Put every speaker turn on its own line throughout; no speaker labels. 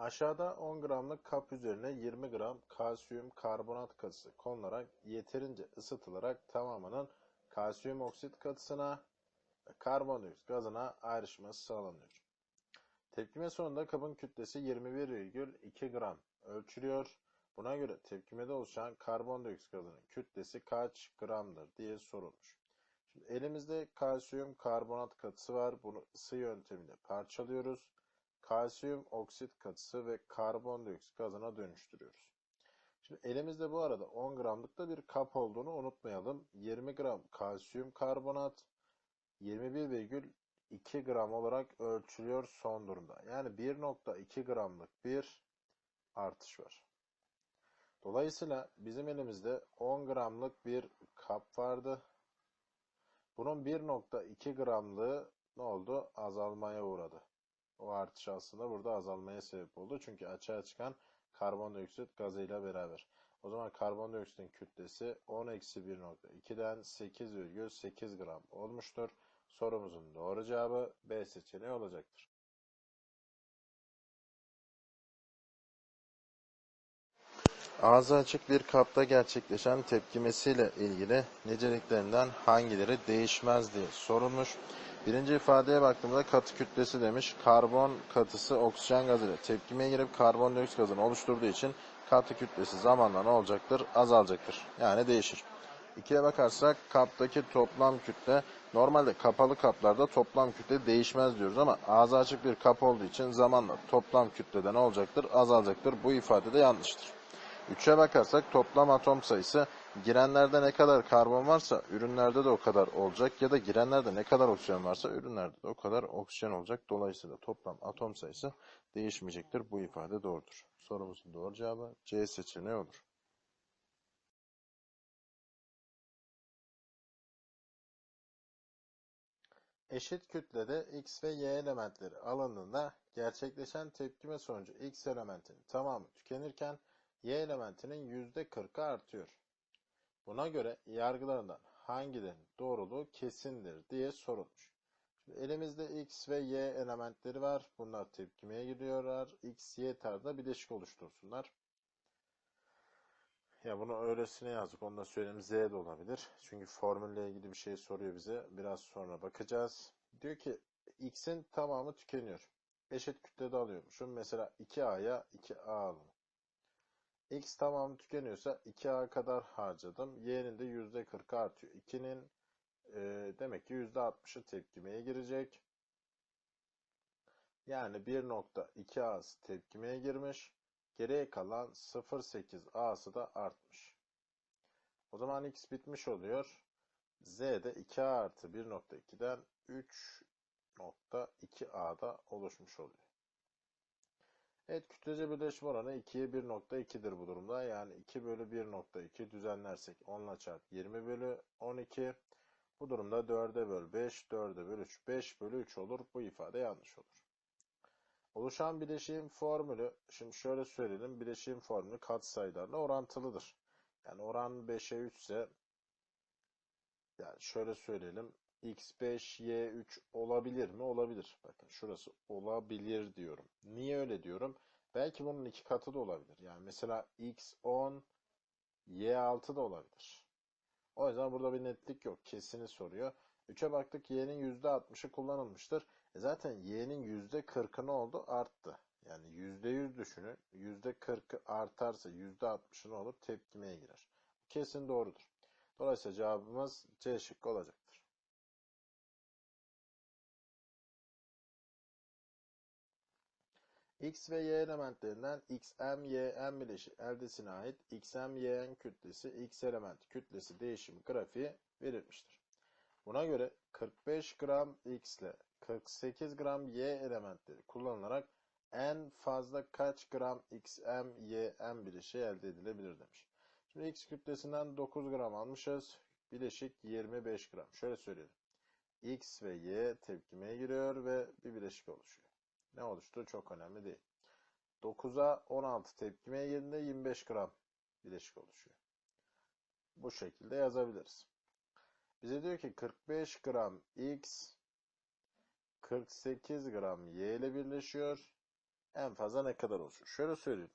Aşağıda 10 gramlık kap üzerine 20 gram kalsiyum karbonat katısı konularak yeterince ısıtılarak tamamının kalsiyum oksit katısına karbondioksit gazına ayrışması sağlanıyor. Tepkime sonunda kabın kütlesi 21,2 gram ölçülüyor. Buna göre tepkimede oluşan karbondioksit gazının kütlesi kaç gramdır diye sorulmuş. Şimdi elimizde kalsiyum karbonat katısı var. Bunu ısı yöntemiyle parçalıyoruz kalsiyum oksit katısı ve karbondioksit gazına dönüştürüyoruz. Şimdi elimizde bu arada 10 gramlık da bir kap olduğunu unutmayalım. 20 gram kalsiyum karbonat 21,2 gram olarak ölçülüyor son durumda. Yani 1.2 gramlık bir artış var. Dolayısıyla bizim elimizde 10 gramlık bir kap vardı. Bunun 1.2 gramlığı ne oldu? Azalmaya uğradı. O artış aslında burada azalmaya sebep oldu. Çünkü açığa çıkan karbondioksit gazıyla beraber. O zaman karbondioksitin kütlesi 10-1.2'den 8,8 gram olmuştur. Sorumuzun doğru cevabı B seçeneği olacaktır. Ağzı açık bir kapta gerçekleşen tepkimesiyle ilgili niceliklerinden hangileri değişmez diye sorulmuş. Birinci ifadeye baktığımda katı kütlesi demiş. Karbon katısı oksijen gazıyla tepkimeye girip karbondioksit gazını oluşturduğu için katı kütlesi zamanla ne olacaktır? Azalacaktır. Yani değişir. İkiye bakarsak kaptaki toplam kütle normalde kapalı kaplarda toplam kütle değişmez diyoruz ama ağzı açık bir kap olduğu için zamanla toplam kütlede ne olacaktır? Azalacaktır. Bu ifade de yanlıştır. 3'e bakarsak toplam atom sayısı girenlerde ne kadar karbon varsa ürünlerde de o kadar olacak ya da girenlerde ne kadar oksijen varsa ürünlerde de o kadar oksijen olacak. Dolayısıyla toplam atom sayısı değişmeyecektir. Bu ifade doğrudur. Sorumuzun doğru cevabı C seçeneği olur. Eşit kütlede X ve Y elementleri alındığında gerçekleşen tepkime sonucu X elementinin tamamı tükenirken Y elementinin %40'ı artıyor. Buna göre yargılarından hangilerinin doğruluğu kesindir diye sorulmuş. Şimdi elimizde X ve Y elementleri var. Bunlar tepkimeye giriyorlar. X, Y tarzda bileşik oluştursunlar. Ya bunu öylesine yazdık. Onu da söyleyeyim. Z de olabilir. Çünkü formülle ilgili bir şey soruyor bize. Biraz sonra bakacağız. Diyor ki X'in tamamı tükeniyor. Eşit kütlede alıyormuşum. Mesela 2A'ya 2A alalım. X tamamı tükeniyorsa 2A kadar harcadım. Y'nin de %40 artıyor. 2'nin e, demek ki %60'ı tepkimeye girecek. Yani 1.2A'sı tepkimeye girmiş. Geriye kalan 0.8A'sı da artmış. O zaman X bitmiş oluyor. Z de 2A artı 1.2'den 3.2A'da oluşmuş oluyor. Evet kütlece birleşme oranı 2'ye 1.2'dir bu durumda. Yani 2 bölü 1.2 düzenlersek 10 ile çarp 20 bölü 12. Bu durumda 4'e böl 5, 4'e böl 3, 5 bölü 3 olur. Bu ifade yanlış olur. Oluşan bileşiğin formülü, şimdi şöyle söyleyelim, bileşiğin formülü katsayılarla orantılıdır. Yani oran 5'e 3 ise, yani şöyle söyleyelim, x5, y3 olabilir mi? Olabilir. Bakın şurası olabilir diyorum. Niye öyle diyorum? Belki bunun iki katı da olabilir. Yani mesela x10, y6 da olabilir. O yüzden burada bir netlik yok. Kesini soruyor. 3'e baktık y'nin %60'ı kullanılmıştır. E zaten y'nin %40'ı ne oldu? Arttı. Yani %100 düşünün. %40'ı artarsa %60'ı ne olur? Tepkimeye girer. Kesin doğrudur. Dolayısıyla cevabımız C şıkkı olacak. X ve Y elementlerinden XM, YM bileşi eldesine ait XM, YN kütlesi, X elementi kütlesi değişimi grafiği verilmiştir. Buna göre 45 gram X ile 48 gram Y elementleri kullanılarak en fazla kaç gram XM, YM bileşi elde edilebilir demiş. Şimdi X kütlesinden 9 gram almışız. Bileşik 25 gram. Şöyle söyleyelim. X ve Y tepkimeye giriyor ve bir bileşik oluşuyor ne oluştu çok önemli değil. 9'a 16 tepkimeye yerinde 25 gram bileşik oluşuyor. Bu şekilde yazabiliriz. Bize diyor ki 45 gram X 48 gram Y ile birleşiyor. En fazla ne kadar oluşur? Şöyle söyleyeyim.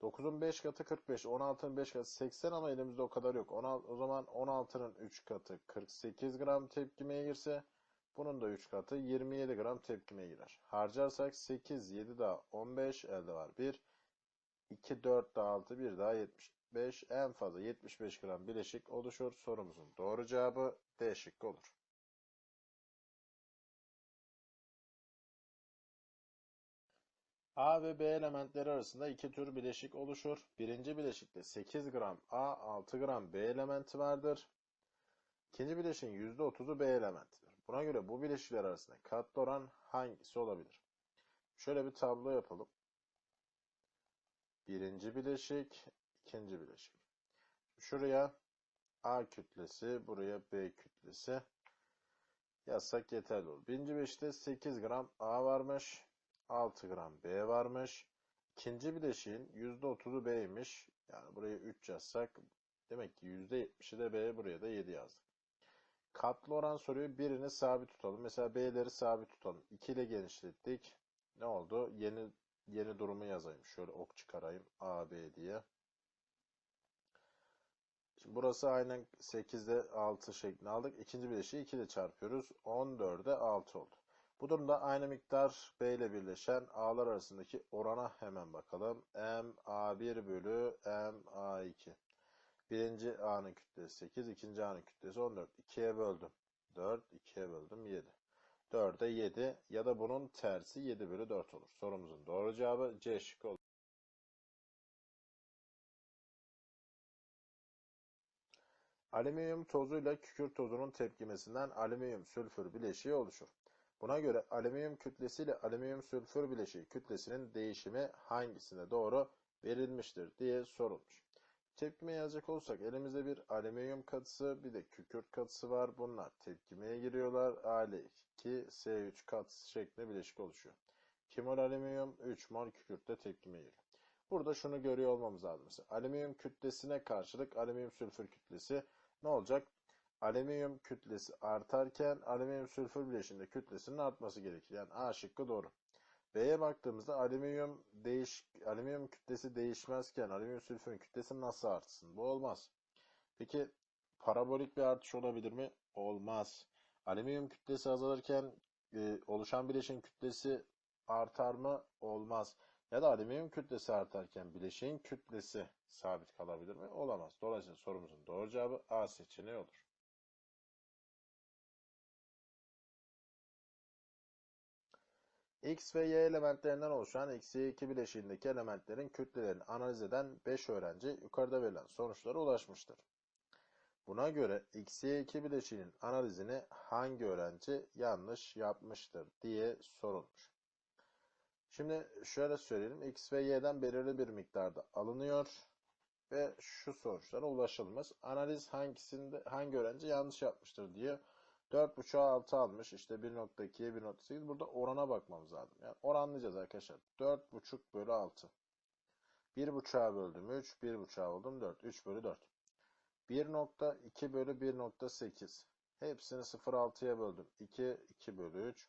9'un 5 katı 45, 16'nın 5 katı 80 ama elimizde o kadar yok. 16, o zaman 16'nın 3 katı 48 gram tepkimeye girse bunun da 3 katı 27 gram tepkimeye girer. Harcarsak 8, 7 daha 15 elde var 1. 2, 4 daha 6, 1 daha 75. En fazla 75 gram bileşik oluşur. Sorumuzun doğru cevabı D şıkkı olur. A ve B elementleri arasında iki tür bileşik oluşur. Birinci bileşikte 8 gram A, 6 gram B elementi vardır. İkinci bileşiğin %30'u B elementidir. Buna göre bu bileşikler arasında katlı oran hangisi olabilir? Şöyle bir tablo yapalım. Birinci bileşik, ikinci bileşik. Şuraya A kütlesi, buraya B kütlesi yazsak yeterli olur. Birinci bileşikte 8 gram A varmış. 6 gram B varmış. İkinci bileşiğin %30'u B'ymiş. Yani buraya 3 yazsak demek ki %70'i de B buraya da 7 yazdık. Katlı oran soruyor. Birini sabit tutalım. Mesela B'leri sabit tutalım. 2 ile genişlettik. Ne oldu? Yeni yeni durumu yazayım. Şöyle ok çıkarayım. A, B diye. Şimdi burası aynen 8'de 6 şeklinde aldık. İkinci bileşiği 2 ile çarpıyoruz. 14'e 6 oldu. Bu durumda aynı miktar B ile birleşen A'lar arasındaki orana hemen bakalım. M A1 bölü M A2. Birinci A'nın kütlesi 8, ikinci A'nın kütlesi 14. 2'ye böldüm. 4, 2'ye böldüm 7. 4'e 7 ya da bunun tersi 7 bölü 4 olur. Sorumuzun doğru cevabı C şıkkı olur. Alüminyum tozuyla kükürt tozunun tepkimesinden alüminyum sülfür bileşiği oluşur. Buna göre alüminyum kütlesi ile alüminyum sülfür bileşiği kütlesinin değişimi hangisine doğru verilmiştir diye sorulmuş. Tepkime yazacak olursak elimizde bir alüminyum katısı bir de kükürt katısı var. Bunlar tepkimeye giriyorlar. Al2 S3 katısı şeklinde bileşik oluşuyor. 2 mol alüminyum 3 mol kükürtle tepkimeye giriyor. Burada şunu görüyor olmamız lazım. Mesela alüminyum kütlesine karşılık alüminyum sülfür kütlesi ne olacak? Alüminyum kütlesi artarken alüminyum sülfür bileşiğinde kütlesinin artması gerekir. Yani A şıkkı doğru. B'ye baktığımızda alüminyum değiş alüminyum kütlesi değişmezken alüminyum sülfürün kütlesi nasıl artsın? Bu olmaz. Peki parabolik bir artış olabilir mi? Olmaz. Alüminyum kütlesi azalırken e, oluşan bileşiğin kütlesi artar mı? Olmaz. Ya da alüminyum kütlesi artarken bileşiğin kütlesi sabit kalabilir mi? Olamaz. Dolayısıyla sorumuzun doğru cevabı A seçeneği olur. X ve Y elementlerinden oluşan Y 2 bileşiğindeki elementlerin kütlelerini analiz eden 5 öğrenci yukarıda verilen sonuçlara ulaşmıştır. Buna göre Y 2 bileşiğinin analizini hangi öğrenci yanlış yapmıştır diye sorulmuş. Şimdi şöyle söyleyelim. X ve Y'den belirli bir miktarda alınıyor ve şu sonuçlara ulaşılmaz. Analiz hangisinde hangi öğrenci yanlış yapmıştır diye 4.5'a 6 almış. İşte 1.2'ye 1.8. Burada orana bakmamız lazım. Yani oranlayacağız arkadaşlar. 4.5 bölü 6. 1.5'a böldüm 3. 1.5'a böldüm 4. 3 bölü 4. 1.2 bölü 1.8. Hepsini 0.6'ya böldüm. 2, 2 bölü 3.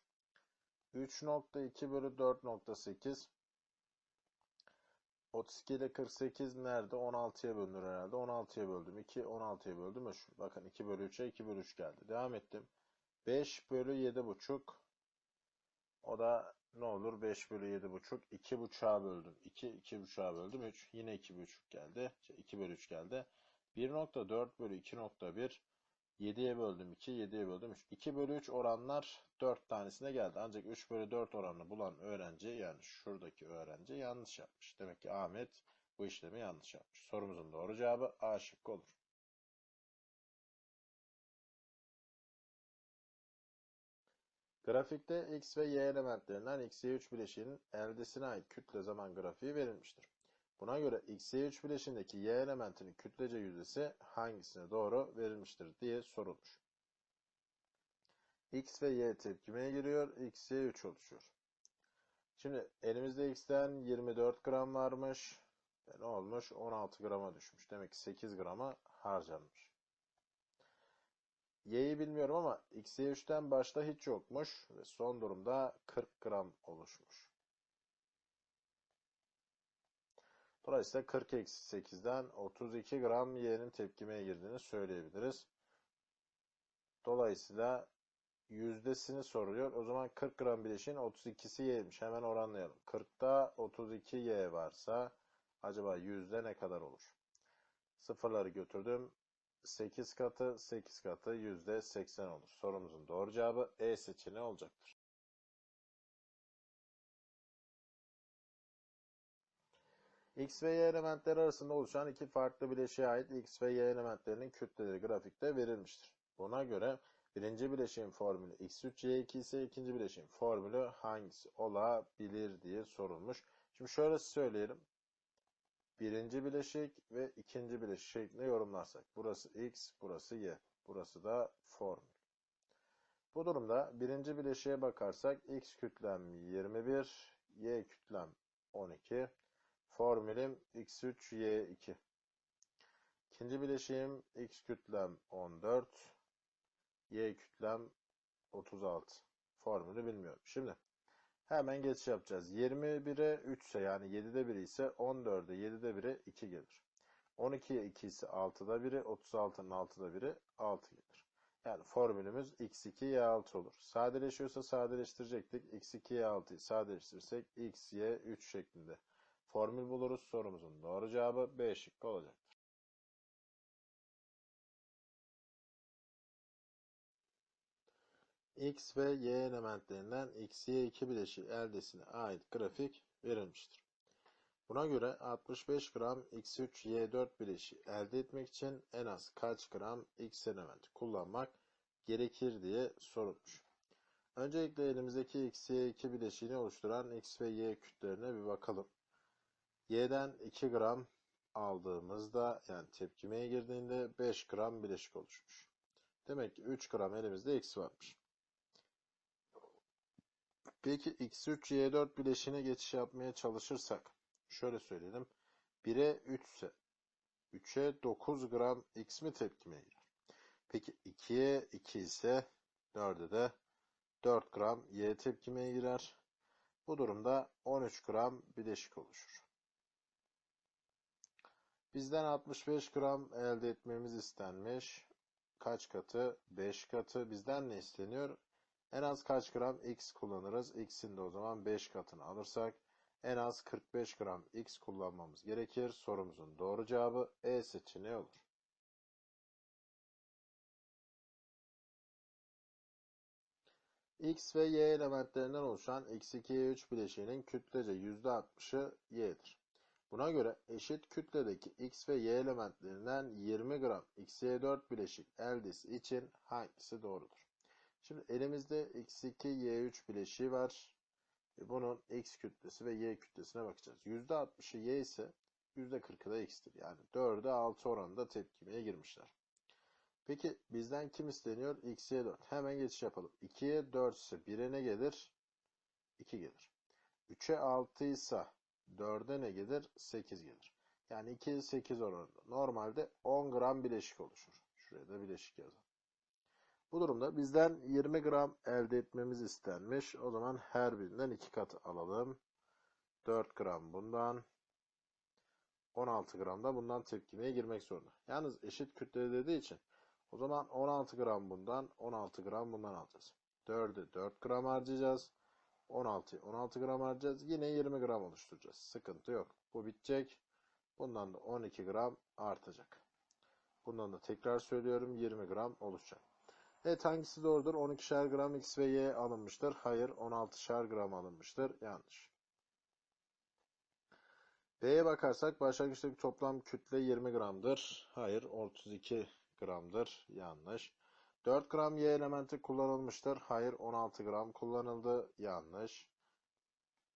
3.2 bölü 4.8. 32 ile 48 nerede? 16'ya bölünür herhalde. 16'ya böldüm. 2, 16'ya böldüm. 3. Bakın 2 bölü 3'e 2 bölü 3 geldi. Devam ettim. 5 bölü 7,5. O da ne olur? 5 bölü 7,5. 2,5'a böldüm. 2, 2,5'a böldüm. 3. Yine 2,5 geldi. 2 bölü 3 geldi. 1.4 bölü 2.1. 7'ye böldüm 2, 7'ye böldüm 3. 2 bölü 3 oranlar 4 tanesine geldi. Ancak 3 bölü 4 oranını bulan öğrenci yani şuradaki öğrenci yanlış yapmış. Demek ki Ahmet bu işlemi yanlış yapmış. Sorumuzun doğru cevabı A şıkkı olur. Grafikte X ve Y elementlerinden X, Y3 bileşiğinin eldesine ait kütle zaman grafiği verilmiştir. Buna göre X, Y3 bileşiğindeki Y elementinin kütlece yüzdesi hangisine doğru verilmiştir diye sorulmuş. X ve Y tepkimeye giriyor. X, Y3 oluşuyor. Şimdi elimizde X'ten 24 gram varmış. Ne olmuş? 16 grama düşmüş. Demek ki 8 grama harcanmış. Y'yi bilmiyorum ama X, Y3'ten başta hiç yokmuş. Ve son durumda 40 gram oluşmuş. Dolayısıyla 40 eksi 8'den 32 gram Y'nin tepkimeye girdiğini söyleyebiliriz. Dolayısıyla yüzdesini soruyor. O zaman 40 gram bileşiğin 32'si Y'ymiş. Hemen oranlayalım. 40'ta 32 Y varsa acaba yüzde ne kadar olur? Sıfırları götürdüm. 8 katı 8 katı yüzde 80 olur. Sorumuzun doğru cevabı E seçeneği olacaktır. X ve Y elementleri arasında oluşan iki farklı bileşiğe ait X ve Y elementlerinin kütleleri grafikte verilmiştir. Buna göre birinci bileşiğin formülü X3Y2 ise ikinci bileşiğin formülü hangisi olabilir diye sorulmuş. Şimdi şöyle söyleyelim. Birinci bileşik ve ikinci bileşik şeklinde yorumlarsak. Burası X, burası Y. Burası da formül. Bu durumda birinci bileşiğe bakarsak X kütlem 21, Y kütlem 12. Formülüm X3, Y2. İkinci bileşiğim X kütlem 14, Y kütlem 36. Formülü bilmiyorum. Şimdi hemen geçiş yapacağız. 21'e 3 ise yani 7'de 1 ise 14'e 7'de 1'e 2 gelir. 12'ye 2 ise 6'da 1'i, 36'nın 6'da 1'i 6 gelir. Yani formülümüz x2 y6 olur. Sadeleşiyorsa sadeleştirecektik. x2 y6'yı sadeleştirirsek x y 3 şeklinde formül buluruz. Sorumuzun doğru cevabı B şıkkı olacaktır. X ve Y elementlerinden X, Y2 bileşiği eldesine ait grafik verilmiştir. Buna göre 65 gram X3, Y4 bileşiği elde etmek için en az kaç gram X elementi kullanmak gerekir diye sorulmuş. Öncelikle elimizdeki X, Y2 bileşiğini oluşturan X ve Y kütlerine bir bakalım. Y'den 2 gram aldığımızda yani tepkimeye girdiğinde 5 gram bileşik oluşmuş. Demek ki 3 gram elimizde X varmış. Peki X3, Y4 bileşiğine geçiş yapmaya çalışırsak şöyle söyleyelim. 1'e 3 ise 3'e 9 gram X mi tepkimeye girer? Peki 2'ye 2 ise 4'e de 4 gram Y tepkimeye girer. Bu durumda 13 gram bileşik oluşur. Bizden 65 gram elde etmemiz istenmiş. Kaç katı? 5 katı. Bizden ne isteniyor? En az kaç gram X kullanırız? X'in de o zaman 5 katını alırsak en az 45 gram X kullanmamız gerekir. Sorumuzun doğru cevabı E seçeneği olur. X ve Y elementlerinden oluşan X2Y3 bileşiğinin kütlece %60'ı Y'dir. Buna göre eşit kütledeki X ve Y elementlerinden 20 gram XY4 bileşik eldesi için hangisi doğrudur? Şimdi elimizde X2, Y3 bileşiği var. Bunun X kütlesi ve Y kütlesine bakacağız. %60'ı Y ise %40'ı da X'tir. Yani 4'e 6 oranında tepkimeye girmişler. Peki bizden kim isteniyor? X'ye 4. Hemen geçiş yapalım. 2'ye 4 ise 1'e ne gelir? 2 gelir. 3'e 6 ise 4'e ne gelir? 8 gelir. Yani 2'ye 8 oranında. Normalde 10 gram bileşik oluşur. Şuraya da bileşik yazalım. Bu durumda bizden 20 gram elde etmemiz istenmiş. O zaman her birinden 2 kat alalım. 4 gram bundan. 16 gram da bundan tepkimeye girmek zorunda. Yalnız eşit kütle dediği için o zaman 16 gram bundan 16 gram bundan alacağız. 4'e 4 gram harcayacağız. 16'yı 16 gram harcayacağız. Yine 20 gram oluşturacağız. Sıkıntı yok. Bu bitecek. Bundan da 12 gram artacak. Bundan da tekrar söylüyorum 20 gram oluşacak. Evet hangisi doğrudur? 12'şer gram X ve Y alınmıştır. Hayır 16'şer gram alınmıştır. Yanlış. B'ye bakarsak başlangıçtaki toplam kütle 20 gramdır. Hayır 32 gramdır. Yanlış. 4 gram Y elementi kullanılmıştır. Hayır 16 gram kullanıldı. Yanlış.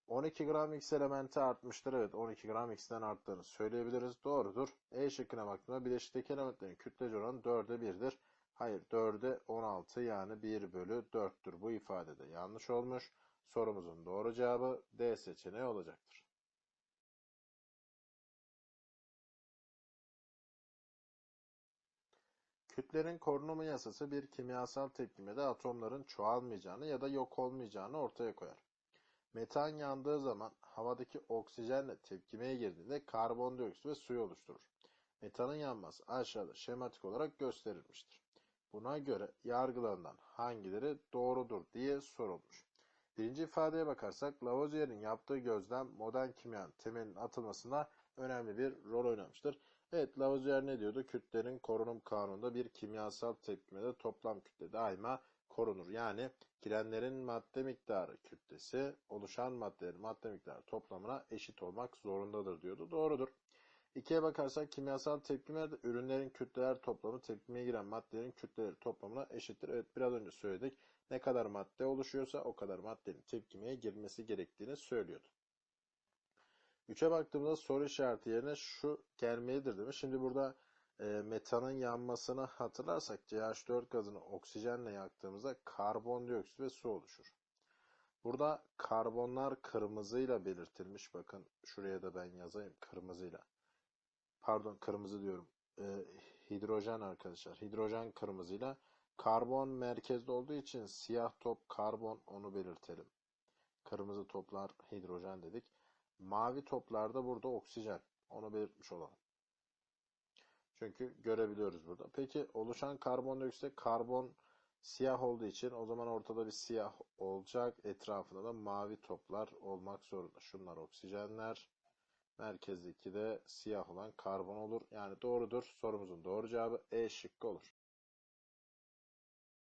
12 gram X elementi artmıştır. Evet 12 gram X'ten arttığını söyleyebiliriz. Doğrudur. E şıkkına baktığımda bileşikteki elementlerin kütlece oranı 4'e 1'dir. Hayır 4'e 16 yani 1 bölü 4'tür. Bu ifadede yanlış olmuş. Sorumuzun doğru cevabı D seçeneği olacaktır. Kütlenin korunumu yasası bir kimyasal tepkimede atomların çoğalmayacağını ya da yok olmayacağını ortaya koyar. Metan yandığı zaman havadaki oksijenle tepkimeye girdiğinde karbondioksit ve suyu oluşturur. Metanın yanması aşağıda şematik olarak gösterilmiştir. Buna göre yargılarından hangileri doğrudur diye sorulmuş. Birinci ifadeye bakarsak Lavoisier'in yaptığı gözlem modern kimyanın temelinin atılmasında önemli bir rol oynamıştır. Evet Lavoisier ne diyordu? Kütlelerin korunum kanununda bir kimyasal tepkimede toplam kütle daima korunur. Yani girenlerin madde miktarı kütlesi oluşan maddelerin madde miktarı toplamına eşit olmak zorundadır diyordu. Doğrudur. İkiye bakarsak kimyasal tepkimelerde ürünlerin kütleler toplamı tepkimeye giren maddelerin kütleleri toplamına eşittir. Evet biraz önce söyledik. Ne kadar madde oluşuyorsa o kadar maddenin tepkimeye girmesi gerektiğini söylüyordu. 3'e baktığımızda soru işareti yerine şu gelmelidir demiş. Şimdi burada e, metanın yanmasını hatırlarsak CH4 gazını oksijenle yaktığımızda karbondioksit ve su oluşur. Burada karbonlar kırmızıyla belirtilmiş. Bakın şuraya da ben yazayım kırmızıyla. Pardon kırmızı diyorum. E, hidrojen arkadaşlar. Hidrojen kırmızıyla. Karbon merkezde olduğu için siyah top karbon onu belirtelim. Kırmızı toplar hidrojen dedik. Mavi toplarda burada oksijen. Onu belirtmiş olalım. Çünkü görebiliyoruz burada. Peki oluşan karbondioksitte karbon siyah olduğu için o zaman ortada bir siyah olacak. Etrafında da mavi toplar olmak zorunda. Şunlar oksijenler. Merkezdeki de siyah olan karbon olur. Yani doğrudur. Sorumuzun doğru cevabı E şıkkı olur.